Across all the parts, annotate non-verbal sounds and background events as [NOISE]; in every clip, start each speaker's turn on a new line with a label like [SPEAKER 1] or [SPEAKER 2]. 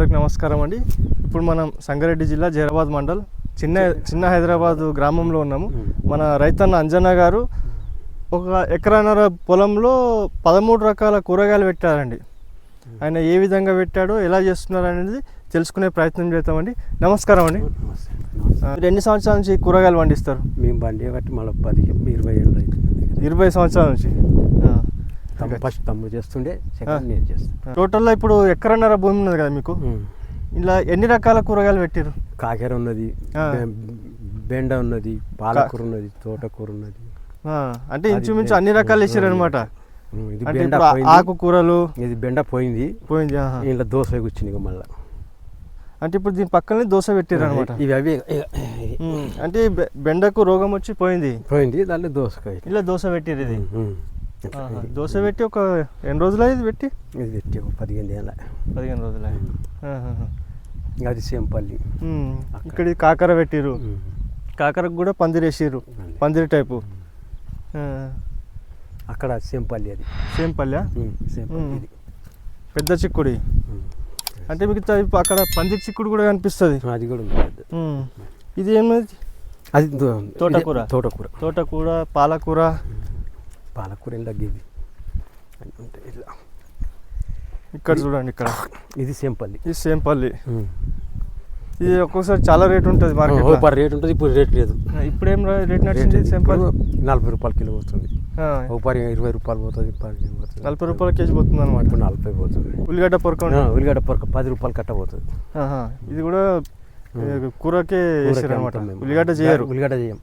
[SPEAKER 1] అందరికి నమస్కారం అండి. ఇప్పుడు మనం సంగారెడ్డి జిల్లా జైరాబాద్ మండల్ చిన్న చిన్న హైదరాబాద్ గ్రామంలో ఉన్నాము. మన రైతన్న అంజన్న గారు ఒక ఎకరాన్నర పొలంలో పదమూడు రకాల కూరగాయలు పెట్టారండి. ఆయన ఏ విధంగా పెట్టాడో ఎలా చేస్తున్నారు అనేది తెలుసుకునే ప్రయత్నం చేద్దామండి. నమస్కారం అండి. మీరు ఎన్ని సంవత్సరాల నుంచి కూరగాయలు పండిస్తారు?
[SPEAKER 2] మేము బండి బట్టి మళ్ళీ పది ఇరవై ఏళ్ళు
[SPEAKER 1] ఇరవై సంవత్సరాల నుంచి.
[SPEAKER 2] ఫస్ట్ తమ్ముడు చేస్తుండే సెకండ్ నేను చేస్తాను
[SPEAKER 1] టోటల్లో ఇప్పుడు ఎకరన్నర భూమి ఉన్నది కదా మీకు? ఇలా ఎన్ని రకాల కూరగాయలు పెట్టారు
[SPEAKER 2] కాకెర ఉన్నది బెండ ఉన్నది పాలకూర ఉన్నది తోటకూర ఉన్నది.
[SPEAKER 1] అంటే ఇంచుమించు అన్ని రకాలు వేసారు అనమాట
[SPEAKER 2] ఇది బెండ
[SPEAKER 1] ఆకుకూరలు.
[SPEAKER 2] ఇది బెండ పోయింది.
[SPEAKER 1] పోయింది.
[SPEAKER 2] ఇలా దోశ కూర్చుంది ఇక మళ్ళీ.
[SPEAKER 1] అంటే ఇప్పుడు దీని పక్కనే దోశ పెట్టారు అనమాట
[SPEAKER 2] ఇవి అవి
[SPEAKER 1] అంటే బెండకు రోగం వచ్చి పోయింది.
[SPEAKER 2] పోయింది దాంట్లో దోసకాయ.
[SPEAKER 1] ఇలా దోశ పెట్టారు ఇది. దోశ పెట్టి ఒక ఎన్ని రోజులు ఇది పెట్టి?
[SPEAKER 2] ఇది పెట్టి ఒక పదిహేను ఏళ్ళ
[SPEAKER 1] పదిహేను రోజులు.
[SPEAKER 2] అది సేంపల్లి
[SPEAKER 1] ఇక్కడ కాకర పెట్టిరు. కాకరకు కూడా పందిరేసిర్రు
[SPEAKER 2] అంతే.
[SPEAKER 1] పందిరి. టైపు.
[SPEAKER 2] అక్కడ సేంపల్లి అది. సేంపల్లి
[SPEAKER 1] పెద్ద చిక్కుడి. అంటే మీకు అక్కడ పందిరి చిక్కుడు కూడా కనిపిస్తుంది.
[SPEAKER 2] అది కూడా.
[SPEAKER 1] ఇది ఏమైంది?
[SPEAKER 2] అది
[SPEAKER 1] తోటకూర.
[SPEAKER 2] తోటకూర.
[SPEAKER 1] తోటకూర పాలకూర.
[SPEAKER 2] పాలకూర ఏం తగ్గింది అన్నీ ఉంటాయి ఇట్లా.
[SPEAKER 1] ఇక్కడ చూడండి ఇక్కడ.
[SPEAKER 2] ఇది సేంపల్లి
[SPEAKER 1] ఇది సేమ్ పల్లి. ఇది ఒక్కొక్కసారి చాలా రేట్ ఉంటుంది మార్కెట్
[SPEAKER 2] రేట్ ఉంటుంది ఇప్పుడు రేట్ లేదు.
[SPEAKER 1] ఇప్పుడు ఏం రేట్ నడిచింది?
[SPEAKER 2] రేట్
[SPEAKER 1] సేమ్ పల్లి.
[SPEAKER 2] ఇప్పుడు నలభై రూపాయలు కిలో పోతుంది. రూపాయి ఇరవై రూపాయలు పోతుంది పోతుంది.
[SPEAKER 1] నలభై రూపాయల కేజీ పోతుంది అనమాట
[SPEAKER 2] ఇప్పుడు నలభై పోతుంది.
[SPEAKER 1] ఉల్లిగడ్డ పొరక
[SPEAKER 2] ఉల్లిగడ్డ పొరక పది రూపాయలు కట్ట పోతుంది.
[SPEAKER 1] ఇది కూడా కూరకే వేసారు అనమాట. ఉల్లిగడ్డ చేయరు.
[SPEAKER 2] ఉల్లిగడ్డ చేయం.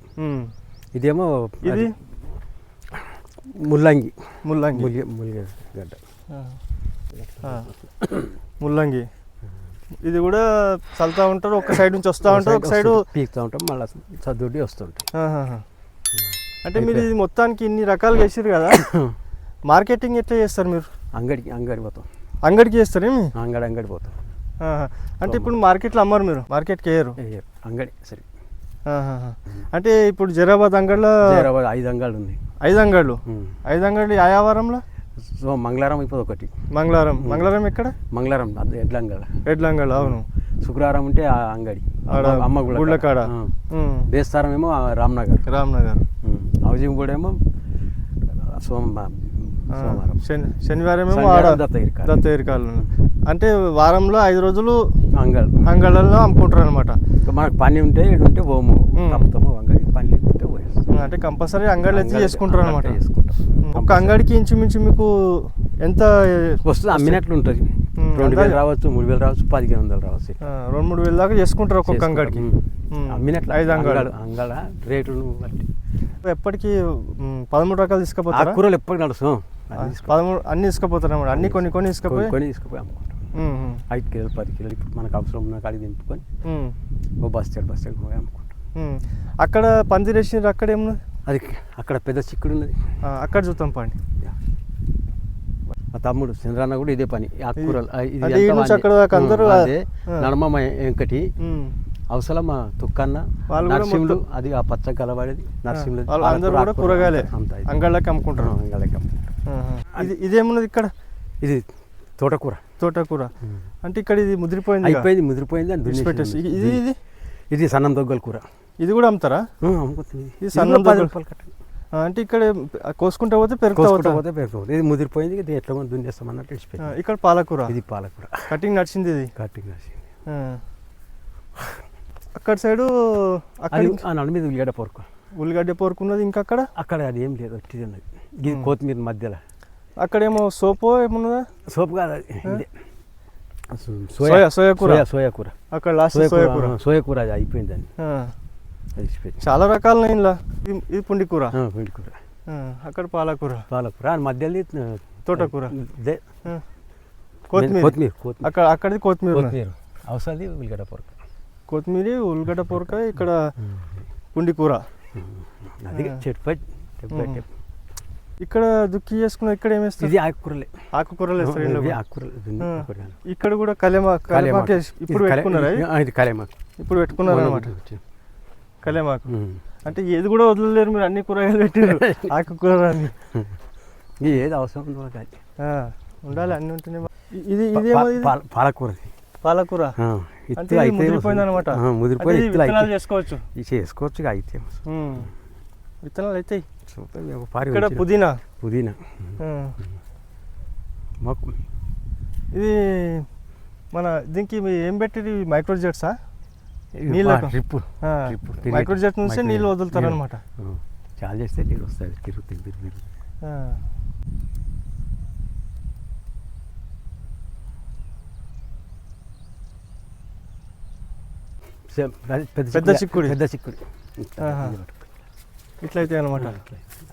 [SPEAKER 2] ఇదేమో
[SPEAKER 1] ఇది?
[SPEAKER 2] ముల్లంగి.
[SPEAKER 1] ముల్లంగి.
[SPEAKER 2] ముల్లి ముల్లిగడ్డ
[SPEAKER 1] ఆ. ఆ. ముల్లంగి. ఇది కూడా చల్తా ఉంటారు ఒక సైడ్ నుంచి వస్తూ ఉంటారు ఒక సైడ్
[SPEAKER 2] పీకుతూ ఉంటాం మళ్ళీ చదువుడి వస్తుంటాం
[SPEAKER 1] అంటే మీరు ఇది మొత్తానికి ఇన్ని రకాలుగా వేసారు కదా [COUGHS] మార్కెటింగ్ ఎట్లా చేస్తారు మీరు?
[SPEAKER 2] అంగడికి అంగడి పోతాం.
[SPEAKER 1] అంగడికి చేస్తారేమి?
[SPEAKER 2] అంగడి అంగడి పోతాం.
[SPEAKER 1] అంటే ఇప్పుడు మార్కెట్లో అమ్మరు మీరు మార్కెట్కి వేయరు.
[SPEAKER 2] అంగడి సరే.
[SPEAKER 1] అంటే ఇప్పుడు జరాబాద్ అంగడిలో
[SPEAKER 2] హైదరాబాద్ ఐదు అంగాళ్ళు ఉంది.
[SPEAKER 1] ఐదు అంగళ్ళు. ఐదు అంగడి ఆయా వారంలో
[SPEAKER 2] సో మంగళవారం అయిపోతుంది ఒకటి.
[SPEAKER 1] మంగళవారం మంగళవారం ఎక్కడ?
[SPEAKER 2] మంగళవారం అది ఎడ్ల అంగళ
[SPEAKER 1] రెడ్ల అంగళ్ళు అవును.
[SPEAKER 2] శుక్రవారం ఉంటే ఆ అంగడి. అమ్మ- అమ్మ గుళ్ళ
[SPEAKER 1] గుళ్ళ కాడ.
[SPEAKER 2] ఆ.
[SPEAKER 1] ఉమ్.
[SPEAKER 2] బేస్తారం ఏమో రామ్నగర్.
[SPEAKER 1] రామ్నగర్.
[SPEAKER 2] కూడా ఏమో సోమ
[SPEAKER 1] ఆ,
[SPEAKER 2] సోమవారం.
[SPEAKER 1] శని శనివారం ఏమో ఆడ
[SPEAKER 2] దత్తగిరి
[SPEAKER 1] కాలనీ. అంటే వారంలో ఐదు రోజులు
[SPEAKER 2] అంగళ్ళు.
[SPEAKER 1] అంగళ్ళల్లో అమ్ముకుంటారు అనమాట
[SPEAKER 2] మనకు పని ఉంటే ఉంటే పోము
[SPEAKER 1] ఉమ్.
[SPEAKER 2] తప్పుతాము అంగడి పని లేకుంటే పోయేస్తాం.
[SPEAKER 1] అంటే కంపల్సరీ అంగళ్ళు అయితే
[SPEAKER 2] అంగడి-
[SPEAKER 1] చేసుకుంటారు అనమాట
[SPEAKER 2] అంగడి చేసుకుంటాం.
[SPEAKER 1] ఒక అంగడికి ఇంచుమించు మీకు ఎంత
[SPEAKER 2] వస్తుంది అమ్మినట్లు ఉంటుంది రెండు వేలు. రావచ్చు మూడు వేలు రావచ్చు పదిహేను వందలు రావచ్చు.
[SPEAKER 1] రెండు మూడు వేల దాకా చేసుకుంటారు ఒక్కొక్క అంగడికి.
[SPEAKER 2] అమ్మినట్లు
[SPEAKER 1] ఐదు
[SPEAKER 2] అంగళ అంగళ రేటును బట్టి.
[SPEAKER 1] ఎప్పటికీ పదమూడు రకాలు తీసుకుపోతారా?
[SPEAKER 2] ఆకుకూరలు ఎప్పటికి నడుస్తాం.
[SPEAKER 1] పదమూడు అన్ని తీసుకుపోతారు అన్ని కొన్ని కొన్ని తీసుకుపోయి?
[SPEAKER 2] కొని తీసుకుపోయి అమ్ముకుంటాం. ఐదు కిలోలు పది కిలోలు ఇప్పుడు మనకు అవసరం ఉన్న కాడికి దింపుకొని ఓ బస్తాడు బస్తాడు పోయి అమ్ముకుంటాం.
[SPEAKER 1] అక్కడ పందిరేసినారు అక్కడ ఏమున్నది
[SPEAKER 2] అది అక్కడ పెద్ద చిక్కుడు ఉన్నది.
[SPEAKER 1] అక్కడ చూద్దాం పండి
[SPEAKER 2] మా తమ్ముడు చంద్రన్న కూడా ఇదే పని. ఆకుకూరలు. నడమ వెంకటి. అవసరం మా తుక్కన్న నరసింహులు
[SPEAKER 1] మొత్తం-
[SPEAKER 2] అది ఆ పచ్చ కలవాడేది. నరసింహులు
[SPEAKER 1] వాళ్ళు అందరూ కూడా కూరగాయలే. అంగళ్ళకి అమ్ముకుంటారు.
[SPEAKER 2] అంగళకి
[SPEAKER 1] ఆహా. ఇది ఇదేమున్నది ఇక్కడ?
[SPEAKER 2] ఇది తోటకూర.
[SPEAKER 1] తోటకూర అంటే ఇక్కడ ఇది ముదిరిపోయింది.
[SPEAKER 2] అయిపోయింది ముదిరిపోయింది అని
[SPEAKER 1] పెట్టేసి. ఇది ఇది?
[SPEAKER 2] ఇది సన్నం దొగ్గల కూర.
[SPEAKER 1] ఇది కూడా అమ్ముతారా?
[SPEAKER 2] అమ్ముతుంది
[SPEAKER 1] ఇది సన్నం దొగ్గల- అంటే ఇక్కడ కోసుకుంటా పోతే పెరుగుతా పోతా?
[SPEAKER 2] పెరుగుతుంది ఇది ముదిరిపోయింది ఇది ఎట్లా కొని దున్నేస్తాం అన్నట్టు ఇచ్చిపోయింది
[SPEAKER 1] ఇక్కడ పాలకూర.
[SPEAKER 2] ఇది పాలకూర.
[SPEAKER 1] కటింగ్ నడిచింది ఇది?
[SPEAKER 2] రాసి
[SPEAKER 1] ఆ. అక్కడ సైడు అక్కడ
[SPEAKER 2] నడు మీద ఉల్లిగడ్డ పొరకు.
[SPEAKER 1] ఉల్లిగడ్డ పోరుకున్నది ఇంకా అక్కడ
[SPEAKER 2] అక్కడ అది ఏం లేదు ఉన్నది. ఇది కొత్తిమీర మధ్యలో.
[SPEAKER 1] అక్కడేమో సోపో ఏమున్నదా?
[SPEAKER 2] సోపు కాదు అది. ఇదే.
[SPEAKER 1] సోయా- సోయా కూర.
[SPEAKER 2] సోయా కూర.
[SPEAKER 1] అక్కడ లాస్ట్
[SPEAKER 2] సోయా కూర సోయా కూర అది అయిపోయింది. అది
[SPEAKER 1] చాలా రకాల ఇంట్లో ఇది పుండి కూర?
[SPEAKER 2] పిండి కూర.
[SPEAKER 1] అక్కడ పాలకూర.
[SPEAKER 2] పాలకూర. మధ్యలో
[SPEAKER 1] తోటకూర.
[SPEAKER 2] ఇదే.
[SPEAKER 1] కొత్తిమీర.
[SPEAKER 2] కొత్తిమీర
[SPEAKER 1] అక్కడ అక్కడిది కొత్తిమీర.
[SPEAKER 2] కొత్తిమీర. అవసరం ఉల్లిగడ్డ పొరక.
[SPEAKER 1] కొత్తిమీర ఉల్లిగడ్డ పొరక ఇక్కడ పుండి కూర.
[SPEAKER 2] అది. చెట్టు పై చెట్టు పై
[SPEAKER 1] ఉమ్.
[SPEAKER 2] చెట్టు.
[SPEAKER 1] ఇక్కడ దుక్కి చేసుకున్న ఇక్కడ ఏమేస్తారు
[SPEAKER 2] ఇది ఆకుకూరలే
[SPEAKER 1] ఆకుకూరలు వేస్తారు.
[SPEAKER 2] ఆకుకూరలు.
[SPEAKER 1] ఇక్కడ కూడా కలేమా
[SPEAKER 2] కలేమాకు.
[SPEAKER 1] ఇప్పుడు పెట్టుకున్నారా ఇది?
[SPEAKER 2] కలేమాకు
[SPEAKER 1] ఇప్పుడు పెట్టుకున్నారు అనమాట. కలేమాకు. అంటే ఏది కూడా వదలలేరు మీరు అన్ని కూరగాయలు పెట్టారు [LAUGHS] ఆకుకూర
[SPEAKER 2] ఇది ఏది అవసరం
[SPEAKER 1] ఉండాలి అన్ని ఉంటేనే బా- ఇ- ఇది ఇది
[SPEAKER 2] పాల- పాలకూర.
[SPEAKER 1] పాలకూర ముదిరిపోయింది అనమాట
[SPEAKER 2] ముదిరిపోయి
[SPEAKER 1] చేసుకోవచ్చు
[SPEAKER 2] చేసుకోవచ్చు అయితే.
[SPEAKER 1] విత్తనాలు అయితే
[SPEAKER 2] ఇక పారి
[SPEAKER 1] ఇక్కడ. పుదీనా.
[SPEAKER 2] పుదీనా. మాకు
[SPEAKER 1] ఇది మన దీనికి ఏం పెట్టి మైక్రోజెట్సా? నీళ్ళ మైక్రోజెట్ నుంచి నీళ్ళు వదులుతారు అనమాట
[SPEAKER 2] చాలా చేస్తే నీళ్ళు వస్తుంది తిరుగుతుంది తిరుగుతుంది పెద్ద
[SPEAKER 1] చిక్కుడు.
[SPEAKER 2] పెద్ద చిక్కుడు.
[SPEAKER 1] ఇట్లా అయితే అనమాట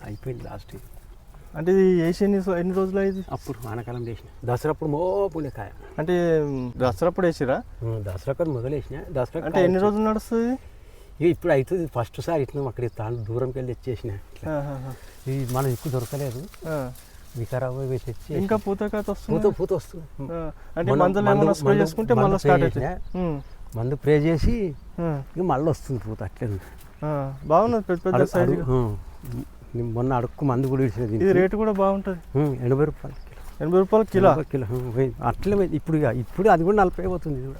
[SPEAKER 2] అయిపోయింది లాస్ట్
[SPEAKER 1] అంటే ఇది వేసి ఎన్ని ఎన్ని రోజులు అయింది?
[SPEAKER 2] అప్పుడు వానాకాలం చేసిన దసరా అప్పుడు మో పుణ్య కాయ
[SPEAKER 1] అంటే దసరా అప్పుడు వేసిరా?
[SPEAKER 2] దసరా కాదు మొదలేసిన దసరా
[SPEAKER 1] అంటే ఎన్ని రోజులు నడుస్తుంది?
[SPEAKER 2] ఇక ఇప్పుడు అవుతుంది ఫస్ట్ సారి ఇట్లా అక్కడ తాను దూరంకి వెళ్ళి తెచ్చేసిన. ఇది మన ఎక్కువ దొరకలేదు. వికారాబాద్ తెచ్చి
[SPEAKER 1] ఇంకా
[SPEAKER 2] పూత
[SPEAKER 1] వస్తుంది?
[SPEAKER 2] పూత వస్తుంది.
[SPEAKER 1] ఆ. అంటే మందులు
[SPEAKER 2] మందు-
[SPEAKER 1] స్ప్రే చేసుకుంటే మళ్ళీ
[SPEAKER 2] స్ప్రే
[SPEAKER 1] స్టార్ట్ అవుతుంది.
[SPEAKER 2] మందు ప్రే చేసి. ఇక మళ్ళీ వస్తుంది పూత అట్లే ఉంది.
[SPEAKER 1] ఆ. బాగున్నది పెద్ద పెద్ద సైజు
[SPEAKER 2] మొన్న అడుక్కు మందు కూడా ఇడిచిన
[SPEAKER 1] ఇది రేటు కూడా బాగుంటుంది.
[SPEAKER 2] ఎనభై రూపాయలు కిలో.
[SPEAKER 1] ఎనభై రూపాయలు కిలో?
[SPEAKER 2] కిలో. అట్లే. ఇప్పుడు ఇప్పుడు అది కూడా నలభై పోతుంది ఇది కూడా.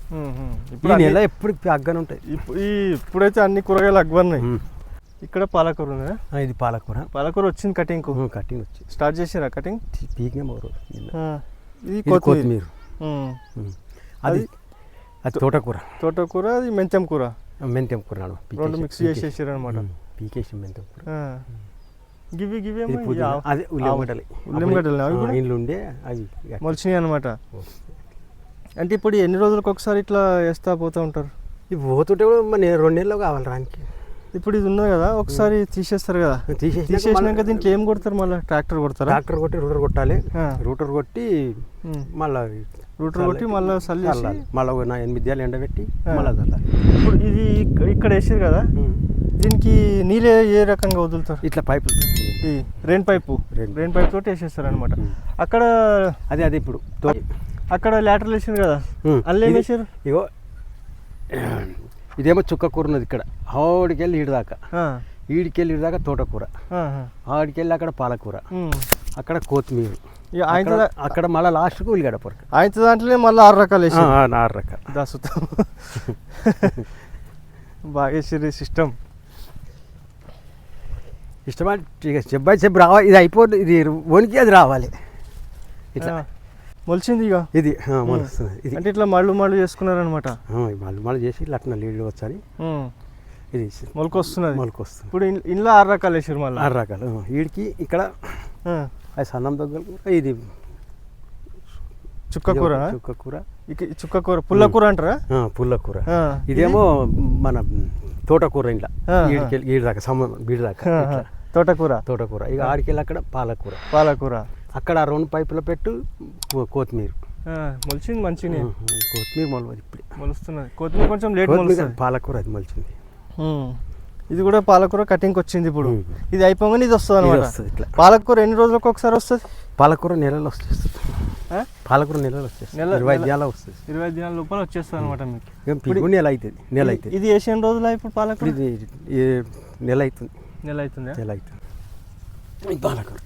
[SPEAKER 1] ఇప్పుడు
[SPEAKER 2] నెల ఎప్పుడు అగ్గన ఉంటాయి.
[SPEAKER 1] ఇప్పు- ఈ ఇప్పుడైతే అన్ని కూరగాయలు అగ్వన్నాయి
[SPEAKER 2] ఉమ్.
[SPEAKER 1] ఇక్కడ పాలకూర ఉంది
[SPEAKER 2] ఇది పాలకూర.
[SPEAKER 1] పాలకూర వచ్చింది కటింగ్
[SPEAKER 2] కటింగ్ వచ్చి
[SPEAKER 1] స్టార్ట్ చేసిరా కటింగ్?
[SPEAKER 2] పీకిన మరో.
[SPEAKER 1] ఇది కొత్తిమీర.
[SPEAKER 2] అది అది తోటకూర.
[SPEAKER 1] తోటకూర అది మెంతం కూర.
[SPEAKER 2] మెంతెం కూర నాడు.
[SPEAKER 1] రెండు మిక్స్. చేసేసారు అనమాట
[SPEAKER 2] పీకేసి మెంతెం కూర
[SPEAKER 1] గివి గివి
[SPEAKER 2] అదే ఉల్లిగడ్డలు.
[SPEAKER 1] ఉల్లిగడ్డలు?
[SPEAKER 2] ఇండ్లు ఉండే అవి ఇక
[SPEAKER 1] మొలిచినాయి అనమాట అంటే ఇప్పుడు ఎన్ని రోజులకు ఒకసారి ఇట్లా వేస్తా పోతూ ఉంటారు?
[SPEAKER 2] ఇవి పోతుంటే కూడా మన రెండు నెలలు కావాలి రానికి
[SPEAKER 1] ఇప్పుడు ఇది ఉన్నది కదా ఒకసారి తీసేస్తారు కదా.
[SPEAKER 2] తీసేసినాక
[SPEAKER 1] దీంట్లో ఏం కొడతారు మళ్ళీ? ట్రాక్టర్ కొడతారా?
[SPEAKER 2] ట్రాక్టర్ కొట్టి రూటర్ కొట్టాలి. రూటర్ కొట్టి. మళ్ళా
[SPEAKER 1] రూటర్ కొట్టి మళ్ళీ
[SPEAKER 2] చల్లాలి. మళ్ళా ఒక నా ఎనిమిది దియాలు ఎండబెట్టి. మళ్ళా చల్లాలి.
[SPEAKER 1] ఇప్పుడు ఇది ఇక్క- ఇక్కడ వేసారు కదా. దీనికి నీళ్ళు ఏ- రకంగా వదులుతారు?
[SPEAKER 2] ఇట్లా పైపులు
[SPEAKER 1] ఈ రెయిన్ పైపు.
[SPEAKER 2] రెయిన్
[SPEAKER 1] పైప్ తోటి వేసేస్తారు అనమాట. అక్కడ
[SPEAKER 2] అదే అదే ఇప్పుడు
[SPEAKER 1] అక్కడ లాటర్లు వేసారు కదా
[SPEAKER 2] ఇది-
[SPEAKER 1] వేసారు
[SPEAKER 2] ఇగో ఇదేమో చుక్క కూర ఉన్నది ఇక్కడ. ఆడికెళ్ళి ఈడు దాకా
[SPEAKER 1] ఆ,
[SPEAKER 2] ఈడికెళ్ళి ఈడు దాకా తోటకూర.
[SPEAKER 1] ఆహా.
[SPEAKER 2] ఆడికెళ్ళి అక్కడ పాలకూర. అక్కడ కొత్తిమీర.
[SPEAKER 1] ఆయన
[SPEAKER 2] అక్కడ- మళ్ళీ లాస్ట్కు ఉల్లిగడ్డ పొరక
[SPEAKER 1] ఆయన దాంట్లోనే మళ్ళీ ఆరు రకాలు వేసారు
[SPEAKER 2] ఆరు రకాల.
[SPEAKER 1] దాసుతాం. బాగా సిస్టమ్
[SPEAKER 2] ఇష్టమైన ఇక స్టెప్ బై స్టెప్ రావాలి. ఇది అయిపోతుంది ఇది వణికి అది రావాలి. ఇట్లా.
[SPEAKER 1] మొలిచింది ఇక.
[SPEAKER 2] ఇది మొలుస్తుంది. ఇది.
[SPEAKER 1] అంటే ఇట్లా మళ్ళు మళ్ళు చేసుకున్నారనమాట
[SPEAKER 2] మళ్ళీ మళ్ళీ చేసి ఇట్లా అట్లా నీళ్ళు వచ్చని ఇది
[SPEAKER 1] మొలక వస్తున్నది
[SPEAKER 2] మొలక వస్తుంది
[SPEAKER 1] ఇప్పుడు ఇంట్లో ఆరు రకాలు వేసారు మళ్ళీ.
[SPEAKER 2] ఆరు రకాలు. వీడికి ఇక్కడ అది సన్నం దగ్గర ఇది
[SPEAKER 1] చుక్క కూర?
[SPEAKER 2] చుక్క కూర.
[SPEAKER 1] చుక్క కూర పుల్ల కూర అంటారా?
[SPEAKER 2] ఆ, పుల్ల కూర.
[SPEAKER 1] ఆ,
[SPEAKER 2] ఇదేమో మన తోటకూర ఇంట్లో. ఈడి దాకా సమ బీడి దాకా.
[SPEAKER 1] తోటకూర?
[SPEAKER 2] తోటకూర. ఇక ఆడికెళ్ళి అక్కడ పాలకూర.
[SPEAKER 1] పాలకూర.
[SPEAKER 2] అక్కడ రెండు పైపుల పెట్టు కొత్తిమీర.
[SPEAKER 1] మొలిచింది మంచిగా
[SPEAKER 2] ఉహు, కొత్తిమీర మొలవదు ఇప్పుడు.
[SPEAKER 1] మొలుస్తున్నది. కొత్తిమీర కొంచెం లేట్
[SPEAKER 2] పాలకూర అది మొలిచింది.
[SPEAKER 1] ఇది కూడా పాలకూర కటింగ్కి వచ్చింది ఇప్పుడు. ఇది అయిపోగానే ఇది వస్తుంది అనమాట
[SPEAKER 2] వస్తుంది
[SPEAKER 1] పాలకూర ఎన్ని రోజులకు ఒకసారి వస్తుంది?
[SPEAKER 2] పాలకూర నెలలో వచ్చేస్తుంది
[SPEAKER 1] ఆ?
[SPEAKER 2] పాలకూర నెలలో వచ్చేస్తుంది
[SPEAKER 1] నెల-
[SPEAKER 2] ఇరవై
[SPEAKER 1] నెల-
[SPEAKER 2] దినాల వస్తుంది.
[SPEAKER 1] ఇరవై దినాల లోపల వచ్చేస్తుంది అనమాట మీకు
[SPEAKER 2] నెల అవుతుంది నెల
[SPEAKER 1] ఇది-
[SPEAKER 2] అవుతుంది
[SPEAKER 1] ఇది వేసిన రోజులు ఇప్పుడు పాలకూర?
[SPEAKER 2] ఇది నెల అవుతుంది
[SPEAKER 1] నెల అవుతుందా
[SPEAKER 2] నెల అవుతుంది పాలకూర.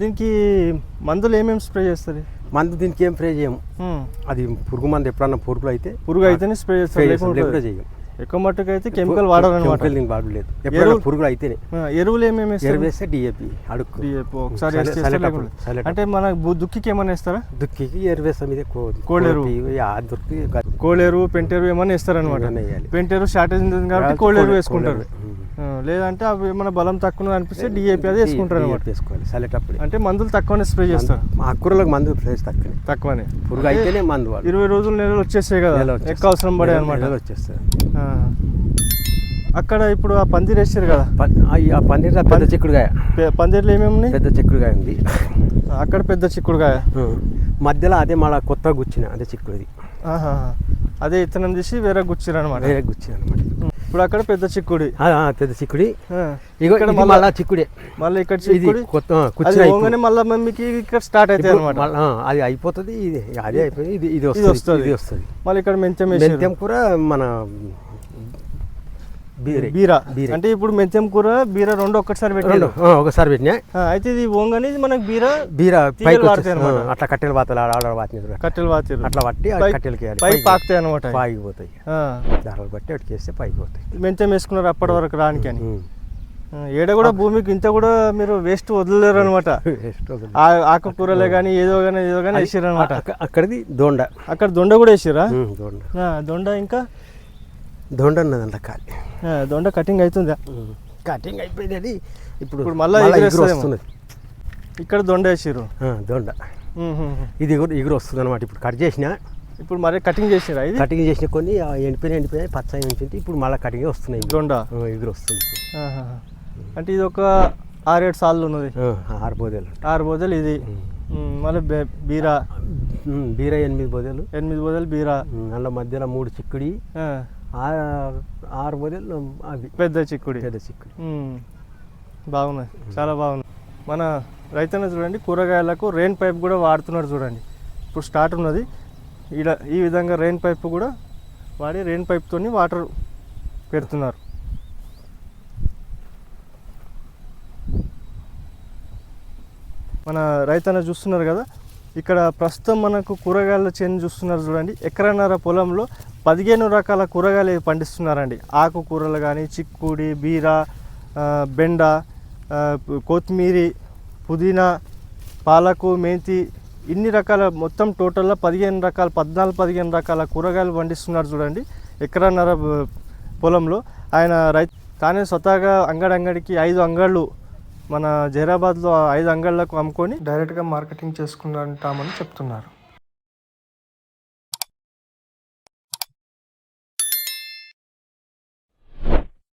[SPEAKER 1] దీనికి మందులు ఏమేమి స్ప్రే చేస్తారు
[SPEAKER 2] మందు దీనికి ఏం స్ప్రే చేయము. అది పురుగు మందు ఎప్పుడన్నా పురుగులు అయితే
[SPEAKER 1] పురుగు అయితేనే స్ప్రే
[SPEAKER 2] స్ప్రే
[SPEAKER 1] చేస్తారు
[SPEAKER 2] చేస్తాం,
[SPEAKER 1] లేకుంటే
[SPEAKER 2] లేకపోతే చేయం
[SPEAKER 1] ఎక్కువ మట్టుకు అయితే కెమికల్ వాడాలన్నమాట.
[SPEAKER 2] కెమికల్ దీనికి వాడలేదు ఎప్పుడైనా
[SPEAKER 1] ఎరువు-
[SPEAKER 2] పురుగులు అయితేనే.
[SPEAKER 1] ఆ, ఎరువులు ఏమేమి వేస్తారు?
[SPEAKER 2] ఎరువేస్తే డిఏపి అడుక్కు.
[SPEAKER 1] DAP ఒకసారి. అంటే మన దుక్కికి ఏమైనా వేస్తారా?
[SPEAKER 2] దుక్కికి ఇదే
[SPEAKER 1] ఎరువు.
[SPEAKER 2] ఆ దుక్కి గ-
[SPEAKER 1] కోళ్ళెరువు పెంటెరువు ఏమైనా వేస్తారనమాట. పెంటెరువు షార్టేజ్ ఉంటుంది కాబట్టి
[SPEAKER 2] కాబట్టి
[SPEAKER 1] కోళ్ళెరువు
[SPEAKER 2] కోళ్ళ-
[SPEAKER 1] వేసుకుంటారు. లేదంటే అవి ఏమైనా బలం తక్కువ అనిపిస్తే డిఏపి అది వేసుకుంటారు అనమాట
[SPEAKER 2] వేసుకోవాలి సలేటప్పుడు
[SPEAKER 1] అంటే మందులు తక్కువనే స్ప్రే చేస్తారు.
[SPEAKER 2] ఆకుకూరలకు మందు ప్లేస్ తక్కువ
[SPEAKER 1] తక్కువనే.
[SPEAKER 2] పురుగు అయితేనే మందు
[SPEAKER 1] ఇరవై రోజులు నెలలు వచ్చేసాయి కదా. ఎక్కువ అవసరం పడే అనమాట
[SPEAKER 2] నెల వచ్చేస్తుంది
[SPEAKER 1] అక్కడ ఇప్పుడు ఆ పందిరి వేసారు కదా.
[SPEAKER 2] ఆ పన్నీర్ పెద్ద
[SPEAKER 1] పె- పందిర్లు ఏమేమి ఉన్నాయి?
[SPEAKER 2] పెద్ద చిక్కుడుకాయ ఉంది.
[SPEAKER 1] అక్కడ పెద్ద చిక్కుడుకాయ
[SPEAKER 2] ఆ. మధ్యలో అదే మళ్ళా కొత్తగా గుచ్చిన అదే చిక్కుడుది.
[SPEAKER 1] అదే ఇత్తనం తీసి వేరే గుచ్చారు అనమాట
[SPEAKER 2] వేరే గుచ్చిన అనమాట
[SPEAKER 1] ఇప్పుడు అక్కడ పెద్ద చిక్కుడి.
[SPEAKER 2] పెద్ద చిక్కుడి.
[SPEAKER 1] ఇక్కడ మళ్ళా
[SPEAKER 2] మళ్ళా చిక్కుడే.
[SPEAKER 1] మళ్ళీ ఇక్కడ
[SPEAKER 2] ఇది
[SPEAKER 1] చిక్కుడి.
[SPEAKER 2] కొత్త
[SPEAKER 1] మళ్ళీ మమ్మీకి ఇక్కడ స్టార్ట్
[SPEAKER 2] ఇప్పుడు
[SPEAKER 1] అనమాట
[SPEAKER 2] అది అయిపోతుంది ఇది అదే అయిపోయింది ఇది ఇది వస్తుంది. ఇది వస్తుంది.
[SPEAKER 1] మళ్ళీ ఇక్కడ మెంతం వేసారు.
[SPEAKER 2] మెంతెం కూర మన బీరే.
[SPEAKER 1] అంటే ఇప్పుడు మెంతెం కూర బీరా రెండు ఒక్కసారి
[SPEAKER 2] ఆ, ఒకసారి పెట్టినా?
[SPEAKER 1] అయితే ఇది ఓంగని మనకు బీరా
[SPEAKER 2] బీర పైకి అట్లా కట్టెలు పాతలు ఆడ వాతిని
[SPEAKER 1] కట్టెలు వాతిరు.
[SPEAKER 2] అట్లా పట్టి కట్టెలకి పైకి
[SPEAKER 1] పాకుతాయి అనమాట
[SPEAKER 2] పైకి పోతాయి. దారాలు బట్టి అటుకి వేస్తే పైకి పోతాయి.
[SPEAKER 1] మెంతెం వేసుకున్నారు అప్పటి వరకు రానికి అని. ఏడ కూడా భూమికి ఇంత కూడా మీరు వేస్ట్ వదిలేరు. అనమాట. ఆకుకూరలే కానీ ఏదో కానీ ఏదో కానీ వేసిర్రు అనమాట
[SPEAKER 2] అక్క- అక్కడిది దొండ.
[SPEAKER 1] అక్కడ దొండ కూడా వేసిరా
[SPEAKER 2] దొండ
[SPEAKER 1] ఇంకా?
[SPEAKER 2] దొండ ఉన్నదంట ఖాళీ
[SPEAKER 1] ఆ, దొండ కటింగ్ అవుతుందా
[SPEAKER 2] కటింగ్ అయిపోయింది అది ఇప్పుడు
[SPEAKER 1] ఇప్పుడు మళ్ళా.
[SPEAKER 2] వస్తున్నది
[SPEAKER 1] ఇక్కడ దొండ వేసిర్రు.
[SPEAKER 2] ఆ, దొండ. ఇది ఎగురు వస్తుంది అనమాట ఇప్పుడు. కట్ చేసిన
[SPEAKER 1] ఇప్పుడు మరి కటింగ్ చేసిరా ఇది?
[SPEAKER 2] కటింగ్ చేసిన కొన్ని ఆ, ఎండిపోయినాయి పచ్చగా ఉంచింది ఇప్పుడు మళ్ళీ కటింగ్ వస్తున్నాయి.
[SPEAKER 1] దొండ?
[SPEAKER 2] ఎగురు వస్తుంది.
[SPEAKER 1] అంటే ఇది ఒక ఆరేడు సార్లు ఉన్నది.
[SPEAKER 2] ఆరు బోదెలు.
[SPEAKER 1] ఆరు బోదలు ఇది. మళ్ళీ బీరా.
[SPEAKER 2] బీర ఎనిమిది బోదెలు.
[SPEAKER 1] ఎనిమిది బోదలు బీరా.
[SPEAKER 2] అందులో మధ్యలో మూడు చిక్కుడి ఆరు అవి.
[SPEAKER 1] పెద్ద చిక్కుడి.
[SPEAKER 2] పెద్ద చిక్కుడి.
[SPEAKER 1] ఉమ్, బాగున్నది చాలా బాగుంది మన రైతన్న చూడండి కూరగాయలకు రెయిన్ పైప్ కూడా వాడుతున్నారు చూడండి. ఇప్పుడు స్టార్ట్ ఉన్నది. ఈడ ఈ విధంగా రెయిన్ పైప్ కూడా వాడి రెయిన్ పైప్తోని వాటర్ పెడుతున్నారు. మన రైతన్న చూస్తున్నారు కదా ఇక్కడ ప్రస్తుతం మనకు కూరగాయల చేను చూస్తున్నారు చూడండి. ఎకరన్నర పొలంలో పదిహేను రకాల కూరగాయలు పండిస్తున్నారండి. ఆకుకూరలు కానీ చిక్కుడి బీర బెండ కొత్తిమీరి పుదీనా పాలకు మెంతి ఇన్ని రకాల మొత్తం టోటల్గా పదిహేను రకాల పద్నాలుగు పదిహేను రకాల కూరగాయలు పండిస్తున్నారు చూడండి. ఎకరన్నర పొలంలో. ఆయన రైతు తానే స్వతహాగా అంగడంగడికి ఐదు అంగళ్ళు మన జైరాబాద్లో ఐదు అంగళ్ళకు అమ్ముకొని డైరెక్ట్గా మార్కెటింగ్ చేసుకుంటామని చెప్తున్నారు.